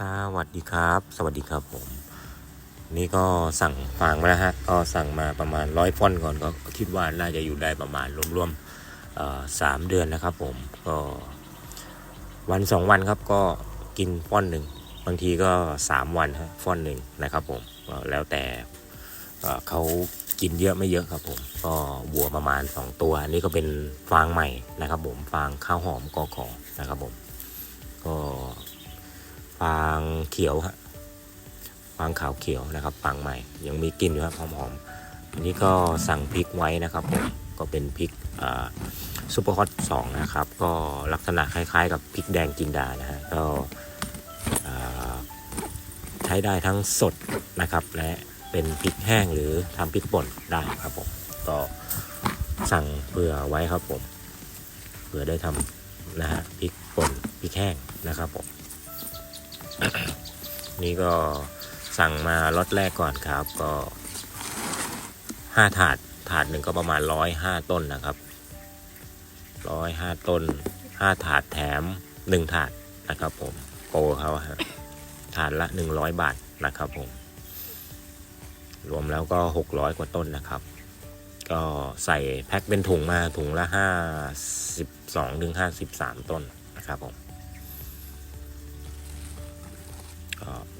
สวัสดีครับ สวัสดีครับผม นี่ก็สั่งฟางมาแล้วฮะ ก็สั่งมาประมาณร้อยฟอนก่อนก็คิดว่าน่าจะอยู่ได้ประมาณรวมๆสามเดือนนะครับ ผมก็วันสองวันครับก็กินฟอนหนึ่งบางทีก็สามวันฮะฟอนหนึ่งนะครับ ผมก็แล้วแต่เขากินเยอะไม่เยอะครับ ผมก็วัวประมาณ2ตัวอันนี้ก็เป็นฟางใหม่นะครับ ผมฟางข้าวหอมกอกอนะครับ ผมก็ ฟางเขียวฮะฟางขาวเขียวนะครับฟางใหม่ยังมีกลิ่นอยู่ครับหอมๆอันนี้ก็สั่งพริกไว้นะครับผมก็เป็นพริกซูเปอร์ฮอตสองนะครับ ก็ลักษณะคล้ายๆ กับพริกแดงจินดานะฮะก็ใช้ได้ทั้งสดนะครับ และเป็นพริกแห้งหรือทำพริกป่นได้ครับผมก็สั่งเผื่อไว้ครับผมเผื่อได้ทำนะฮะพริกป่นพริกแห้งนะครับผม นี่ก็สั่งมาล็อตแรกก่อนครับ ก็ห้าถาดถาดหนึ่งก็ประมาณร้อยห้าต้นนะครับร้อยห้าต้นห้าถาดแถมหนึ่งถาดนะครับ ผมโปรเขาฮะถาดละหนึ่งร้อยบาทนะครับผม รวมแล้วก็หกร้อยกว่าต้นนะครับ ก็ใส่แพ็คเป็นถุงมาถุงละห้าสิบสองถึงห้าสิบสามต้นนะครับผม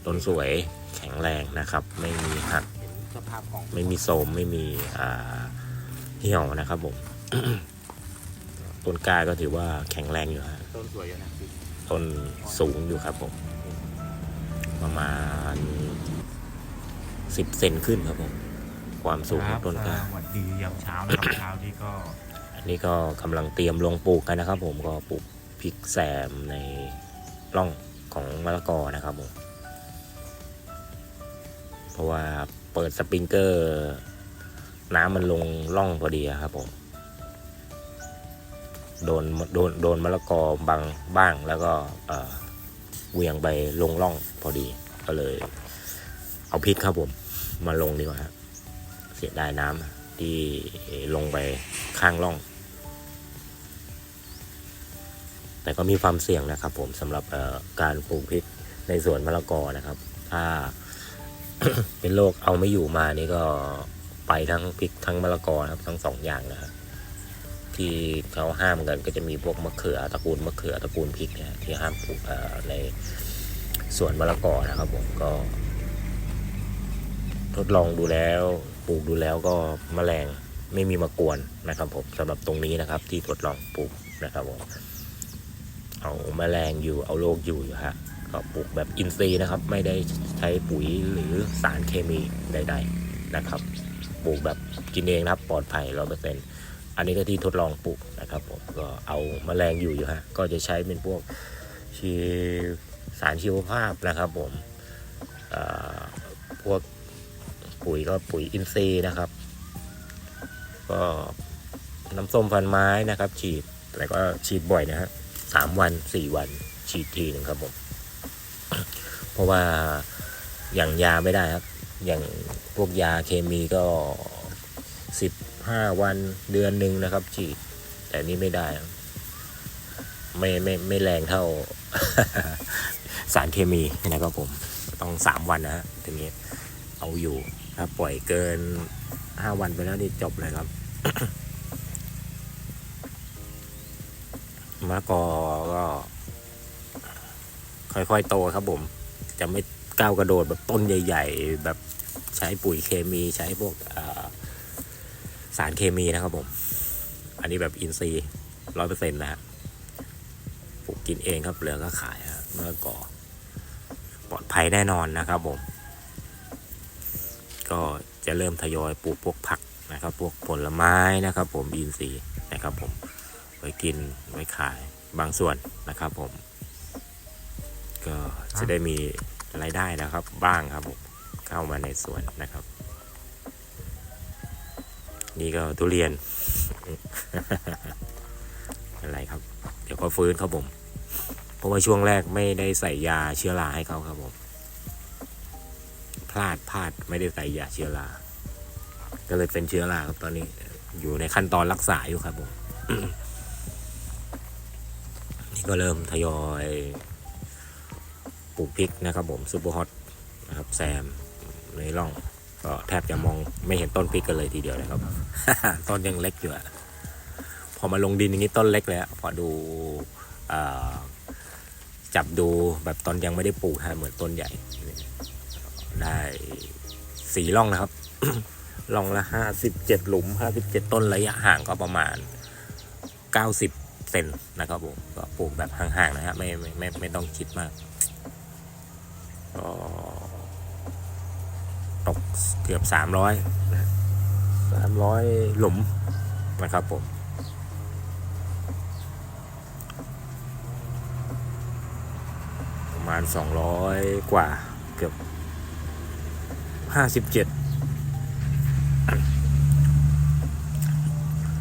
ต้นสวยแข็งแรงนะครับ ไม่มีหักเห็นสภาพของไม่มีโสมไม่มีอ่าเหี่ยวนะครับผมต้นกล้าก็ถือว่าแข็งแรงอยู่ฮะต้นสวยอยู่นะพี่ต้นสูงอยู่ครับผม ประมาณสิบเซนขึ้นครับผม ความสูงของต้นกล้าสวัสดียามเช้านะครับเช้าที่ก็ อันนี้ก็กำลังเตรียมลงปลูกกันนะครับ ผมก็ปลูกพริกแซมในร่องของมะละกอนะครับผม เพราะว่าเปิดสปริงเกอร์ น้ำมันลงร่องพอดีครับผมโดนโดนโดนมะละกอบังบ้างแล้วก็เออเหวี่ยงไปลงร่องพอดี ก็เลย เอาพริกครับผม มาลงดีกว่าครับเสียดายน้ำที่ลงไปข้างร่อง แต่ก็มีความเสี่ยงนะครับผมสำหรับเอ่อการปลูกพริกในสวนมะละกอนะครับ ถ้า เป็นโรคเอาไม่อยู่มานี่ก็ไปทั้งพริกทั้งมะละกอครับทั้งสองอย่างนะครับที่เขาห้ามกันก็จะมีพวกมะเขือตระกูลมะเขือตระกูลพริกเนี่ยที่ห้ามปลูกอ่อในสวนมะละกอนะครับผมก็ ทดลองดูแล้วปลูกดูแล้วก็แมลงไม่มีมากวนนะครับผมสำหรับตรงนี้นะครับ ที่ทดลองปลูกนะครับผมเอาแมลงอยู่เอาโรคอยู่อยู่ฮะ ก็ปลูกแบบอินทรีย์นะครับ ไม่ได้ใช้ปุ๋ยหรือสารเคมีใด ๆนะครับ ปลูกแบบกินเองนะครับปลอดภัยร้อยเปอร์เซ็นต์อันนี้ก็ที่ทดลองปลูกนะครับผมก็เอาแมลงอยู่อยู่ฮะก็จะใช้เป็นพวกชีสารชีวภาพนะครับผมพวกปุ๋ยก็ปุ๋ยอินทรีย์นะครับ ก็น้ำส้มฟันไม้นะครับ ฉีดแต่ก็ฉีดบ่อยนะฮะสามวันสี่วันฉีดทีหนึ่งครับผม เพราะว่าอย่างยาไม่ได้ครับ อย่างพวกยาเคมีก็สิบห้าวันเดือนหนึ่งนะครับ ฉีด แต่นี่ไม่ได้ไม่ไม่ไม่แรงเท่า สารเคมีนะครับผมต้องสามวันนะฮะทีนี้เอาอยู่ถ้าปล่อยเกินห้าวันไปแล้วนี่จบเลยครับมะละกอก็ ค่อยๆ โตครับผม จะไม่ก้าวกระโดดแบบต้นใหญ่ ๆ แบบใช้ปุ๋ยเคมีใช้พวกสารเคมีนะครับผม อันนี้แบบอินทรีย์ร้อยเปอร์เซ็นต์นะฮะปลูกกินเองครับเหลือก็ขายครับมะละกอปลอดภัยแน่นอนนะครับผม ก็จะเริ่มทยอยปลูกพวกผักนะครับ พวกผลไม้นะครับ ผมอินทรีย์นะครับผมไว้กินไว้ขายบางส่วนนะครับผม ก็จะได้มีรายได้นะครับ บ้างครับผมเข้ามาในสวนนะครับ นี่ก็ทุเรียน อะไรครับ เดี๋ยวก็ฟื้นครับผม เพราะว่าช่วงแรกไม่ได้ใส่ยาเชื้อราให้เขาครับผม พลาดพลาดไม่ได้ใส่ยาเชื้อราก็เลยเป็นเชื้อราครับตอนนี้อยู่ในขั้นตอนรักษาอยู่ครับผมนี่ก็เริ่มทยอย ปลูกพริกนะครับผมซูเปอร์ฮอตนะครับแซมในร่องก็แทบจะมองไม่เห็นต้นพริกกันเลยทีเดียวนะครับ ต้นยังเล็กอยู่อะพอมาลงดินอย่างนี้ต้นเล็กเลยอะพอดูจับดูแบบตอนยังไม่ได้ปลูกฮะเหมือนต้นใหญ่ได้สี่ร่องนะครับร่องละห้าสิบเจ็ดหลุมห้าสิบเจ็ดต้นระยะห่างก็ประมาณเก้าสิบเซนนะครับผมก็ปลูกแบบห่างๆนะฮะไม่ไม่ไม่ไม่ต้องคิดมาก ตกเกือบสามร้อยสามร้อยหลุมนะครับผมประมาณสองร้อยกว่าเกือบห้าสิบเจ็ด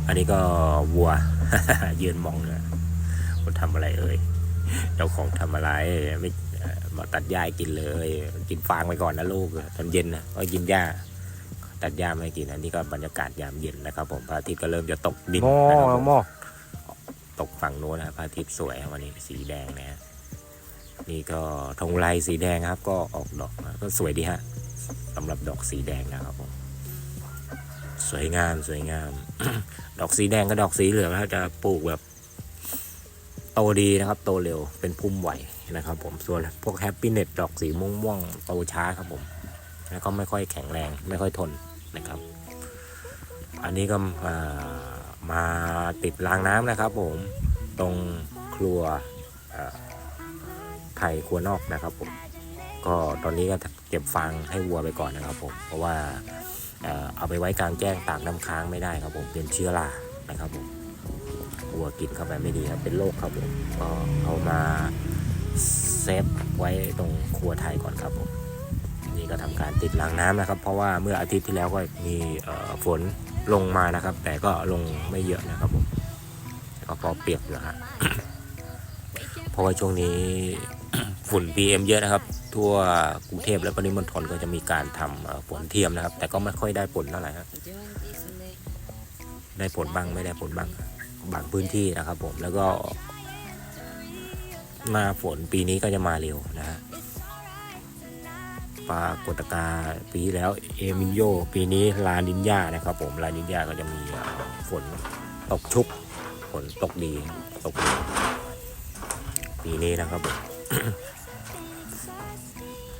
อันนี้ก็วัวยืนมองเลยว่าทำอะไรเอ่ยเจ้าของทำอะไรไม่ มาตัดหญ้าให้กินเลย กินฟางไปก่อนนะลูกตอนเย็นนะก็กินหญ้า ตัดหญ้าไม่กินอันนี้ก็บรรยากาศยามเย็นนะครับ ผมพระอาทิตย์ก็เริ่มจะตกดินหม้อนะครับผมหม้อตกฝั่งโน้นนะครับพระอาทิตย์สวยวันนี้สีแดงนะฮะนี่ก็ธงไรสีแดงครับ ก็ออกดอกมาก็สวยดีฮะสำหรับดอกสีแดงนะครับผมสวยงามสวยงาม ดอกสีแดงกับดอกสีเหลืองถ้าจะปลูกแบบโตดีนะครับ โตเร็วเป็นพุ่มไหว นะครับผมส่วนพวกแฮปปี้เน็ตดอกสีม่วงม่วงๆโตช้าครับผม แล้วก็ไม่ค่อยแข็งแรงไม่ค่อยทนนะครับ อันนี้ก็ามาติดรางน้ำนะครับผมตรงครัวไทยครัวนอกนะครับผมก็ตอนนี้ก็เก็บฟางให้วัวไปก่อนนะครับผมเพราะว่าเอาไปไว้กลางแจ้งตากน้ำค้างไม่ได้ครับผมเป็นเชื้อรานะครับผมวัวกินเข้าไปไม่ดีครับเป็นโรคครับผมก็เอามา เซฟไว้ตรงครัวไทยก่อนครับผมนี่ก็ทำการติดรางน้ำนะครับ เพราะว่าเมื่ออาทิตย์ที่แล้วก็มีฝนลงมานะครับ แต่ก็ลงไม่เยอะนะครับผมก็พอเปียกอยู่ฮะเพราะว่าช่วงนี้ฝุ่น PM เยอะนะครับ ทั่วกรุงเทพและปริมณฑลก็จะมีการทำฝนเทียมนะครับ แต่ก็ไม่ค่อยได้ผลเท่าไหร่ครับได้ผลบ้างไม่ได้ผลบ้างบางพื้นที่นะครับผมแล้วก็ หน้าฝนปีนี้ก็จะมาเร็วนะฮะปรากฏการณ์ปีแล้วเอมิโยปีนี้ลานินยานะครับผมลานินยาก็จะมีฝนตกชุกฝนตกดีตกดีปีนี้นะครับผม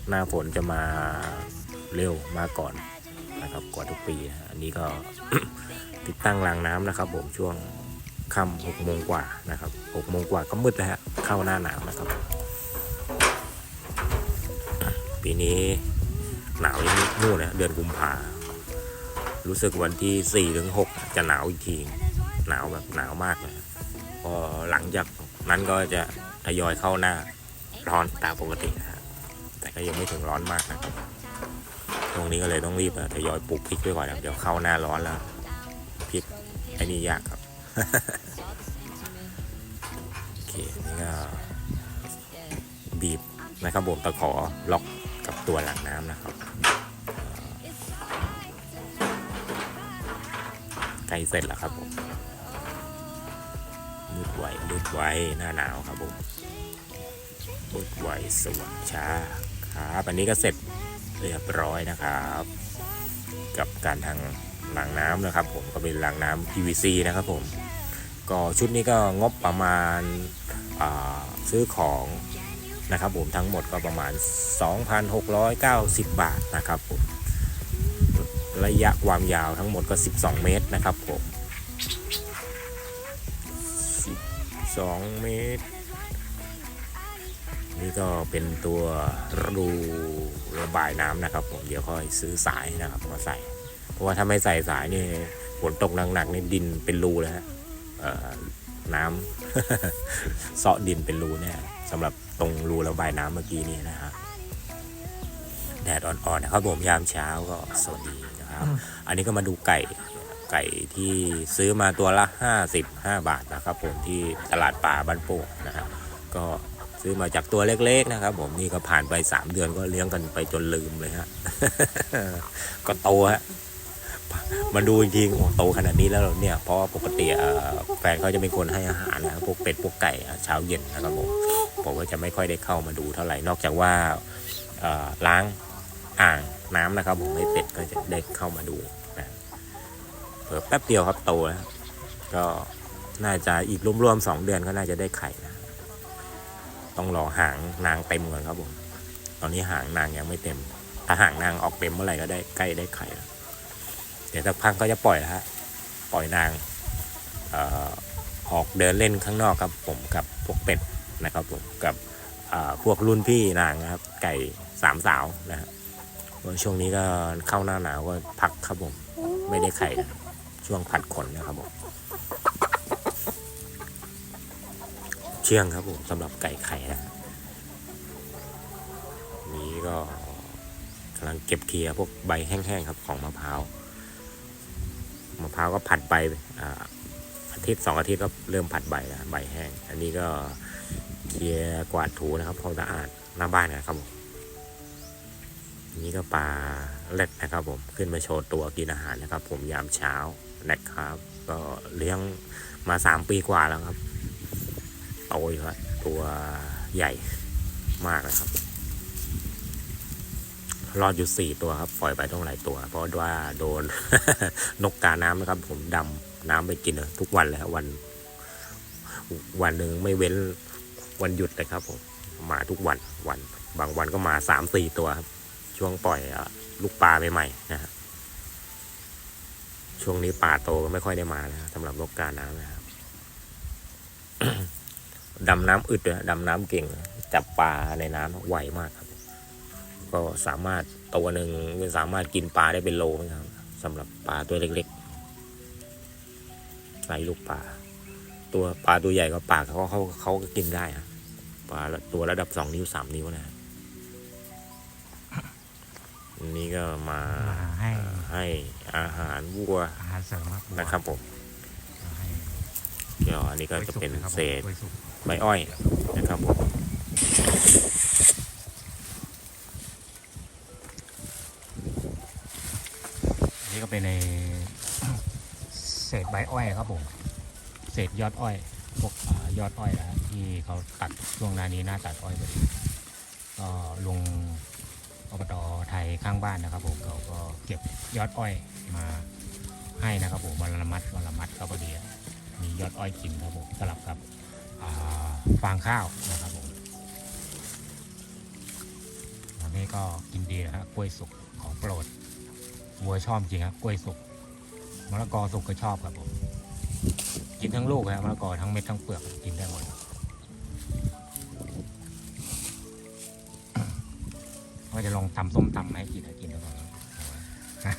หน้าฝนจะมาเร็วมาก่อนนะครับกว่าทุกปี อันนี้ก็ติดตั้งรางน้ำนะครับผมช่วง ค่ำหกโมงกว่านะครับหกโมงกว่าก็มืดแล้วฮะเข้าหน้าหนาวนะครับ ปีนี้หนาวยังนู่นนะเดือนกุมภารู้สึกวันที่สี่ถึงหกจะหนาวอีกที หนาวแบบหนาวมากเลยพอหลังจากนั้นก็จะทยอยเข้าหน้าร้อนตามปกตินะฮะแต่ก็ยังไม่ถึงร้อนมากนะครับตรงนี้ก็เลยต้องรีบอะทยอยปลูกพริกไว้ก่อนนะเดี๋ยวเข้าหน้าร้อนแล้วพริกไอ้นี่ยากครับ โอเคนี่ก็บีบนะครับผมตะขอล็อกกับตัวหลังน้ำนะครับใกล้เสร็จแล้วครับผมมืดไวมืดไวหน้าหนาวครับผมมืดไวสว่างช้าครับอันนี้ก็เสร็จเรียบร้อยนะครับ กับการทางหลังน้ำนะครับ ผมก็เป็นหลังน้ำ PVC นะครับผม ก็ชุดนี้ก็งบประมาณาซื้อของนะครับผมทั้งหมดก็ประมาณ 2,690 บาทนะครับผมระยะความยาวทั้งหมดก็ 12 เมตรนะครับผม 12 เมตร นี่ก็เป็นตัวรูระบายน้ำนะครับผมเดี๋ยวค่อยซื้อสายนะครับมาใส่ เพราะว่าถ้าไม่ใส่สายนี่ฝนตกหนักๆนี่ดินเป็นรูเลยฮะ น้ำเซาะดินเป็นรูเนี่ยสำหรับตรงรูระบายน้ำเมื่อกี้นี่นะฮะแดดอ่อนๆนะครับผมยามเช้าก็สวัสดีนะครับ อันนี้ก็มาดูไก่ไก่ที่ซื้อมาตัวละ 55 บาทนะครับผมที่ตลาดป่าบ้านโป่งนะฮะก็ซื้อมาจากตัวเล็ก ๆ นะครับ ผมนี่ก็ผ่านไป 3 เดือนก็เลี้ยงกันไปจนลืมเลยฮะก็โตฮะ มาดูจริงๆโตขนาดนี้แล้วเนี่ยเพราะปกติแฟนเขาจะเป็นคนให้อาหารนะพวกเป็ดพวกไก่เช้าเย็นนะครับผมผมก็จะไม่ค่อยได้เข้ามาดูเท่าไหร่นอกจากว่าล้างอ่างน้ำนะครับผมไม่เป็ดก็จะได้เข้ามาดูนะเพิ่แป๊บเดียวครับโตแล้วก็น่าจะอีกรวมๆสองเดือนก็น่าจะได้ไข่นะ ต้องรอหางนางเต็มก่อนครับผม ตอนนี้หางนางยังไม่เต็ม ถ้าหางนางออกเต็มเมื่อไหร่ก็ได้ใกล้ได้ไข่แล้ว ดี๋ยวสักพักก็จะปล่อยแล้วฮะปล่อยนางออกเดินเล่นข้างนอกครับผมกับพวกเป็ดนะครับผมกับพวกรุ่นพี่นางนะครับ ไก่สามสาวนะครับเพราะช่วงนี้ก็เข้าหน้าหนาวก็พักครับผมไม่ได้ไข่ช่วงผัดขนนะครับผมเชื่องครับผมสำหรับไก่ไข่นะนี้ก็กำลังเก็บเคลียร์พวกใบแห้งๆครับของมะพร้าว มะพร้าวก็ผัดใบอาทิตย์สองอาทิตย์ก็เริ่มผัดใบแล้วใบแห้ง อันนี้ก็เคลียร์กวาดถูนะครับความสะอาดหน้าบ้านนะครับผมนนี้ก็ปลาเล็ดนะครับผมขึ้นมาโชว์ตัวกินอาหารนะครับ ผมยามเช้านะครับ ก็เลี้ยงมาสามปีกว่าแล้วครับโตอยู่ครับตัวใหญ่มากนะครับ รอดอยู่สี่ตัวครับปล่อยไปต้องหลายตัว เพราะว่าโดนนกกาน้ำนะครับ ผมดำน้ำไปกินทุกวันเลยครับวัน วันหนึ่งไม่เว้นวันหยุดเลยครับ ผมมาทุกวันวัน บางวันก็มาสามสี่ตัวครับ ช่วงปล่อยลูกปลาใหม่ๆนะฮะช่วงนี้ปลาโตก็ไม่ค่อยได้มาแล้วสำหรับนกกาน้ำนะครับดำน้ำอึดเลยดำน้ำเก่ง จับปลาในน้ำไวมากครับ ก็สามารถตัวหนึ่งสามารถกินปลาได้เป็นโลนะครับสำหรับปลาตัวเล็กๆไซส์ลูกปลาตัวปลาตัวใหญ่ก็ปลาเขาเขาเขาก็กินได้อะปลาตัวระดับสองนิ้วสามนิ้วนะอันนี่ก็มามาให้ให้อาหารวัวอาหารเสริมครับนะครับผมมาให้เดี๋ยวอันนี้ก็จะเป็นกล้วยสุกครับเศษกล้วยสุกใบอ้อยนะครับผม อันนี่ก็เป็นใน เศษใบอ้อยครับผม เศษยอดอ้อย พวกอยอดอ้อยนะที่เขาตัดช่วงนานี้หน้าตัดอ้อยพอดีก็ลุงอบตไทยข้างบ้านนะครับ ผมเขาก็เก็บยอดอ้อยมาให้นะครับผมวันละมัดวันละมัดก็พอดีมียอดอ้อยกินครับผมสลับกับฟางข้าวนะครับผมอันนี้ก็กินดีนะฮะกล้วยสุกของโปรดวัวชอบจริงครับกล้วยสุก มะละกอสุกก็ชอบครับผม กินทั้งลูกนะมะละกอทั้งเม็ดทั้งเปลือกกินได้หมดว่าจะลองตำส้มตำมาให้กินนะกินได้ก่อนนะฮะ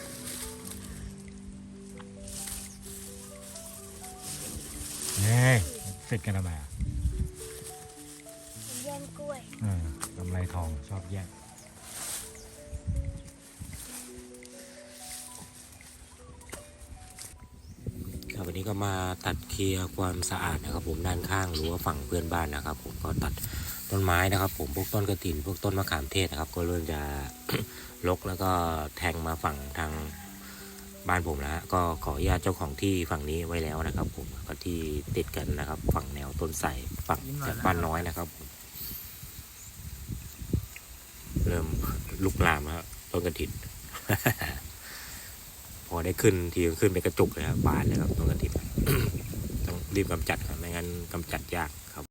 เฮ้ยฟิตกันทำไมอะแย่งกล้วยอืมกำไรทองชอบแย่ง นี้ก็มาตัดเคลียร์ความสะอาดนะครับ ผมด้านข้างรั้วฝั่งเพื่อนบ้านนะครับ ผมก็ตัดต้นไม้นะครับ ผมพวกต้นกระถินพวกต้นมะขามเทศนะครับ ก็เริ่มจะรกแล้วก็แทงมาฝั่งทางบ้านผมแล้วฮะก็ขออนุญาตเจ้าของที่ฝั่งนี้ไว้แล้วนะครับ ผมก็ที่ติดกันนะครับ ฝั่งแนวต้นไทรฝั่งจากบ้านน้อยนะครับผมเริ่มลุกลามแล้วฮะต้นกระถิน พอได้ขึ้นทีก็ขึ้นไปกระจุกเลยครับบานเลยครับต้นกระถินต้องรีบกำจัดครับไม่งั้นกำจัดยากครับ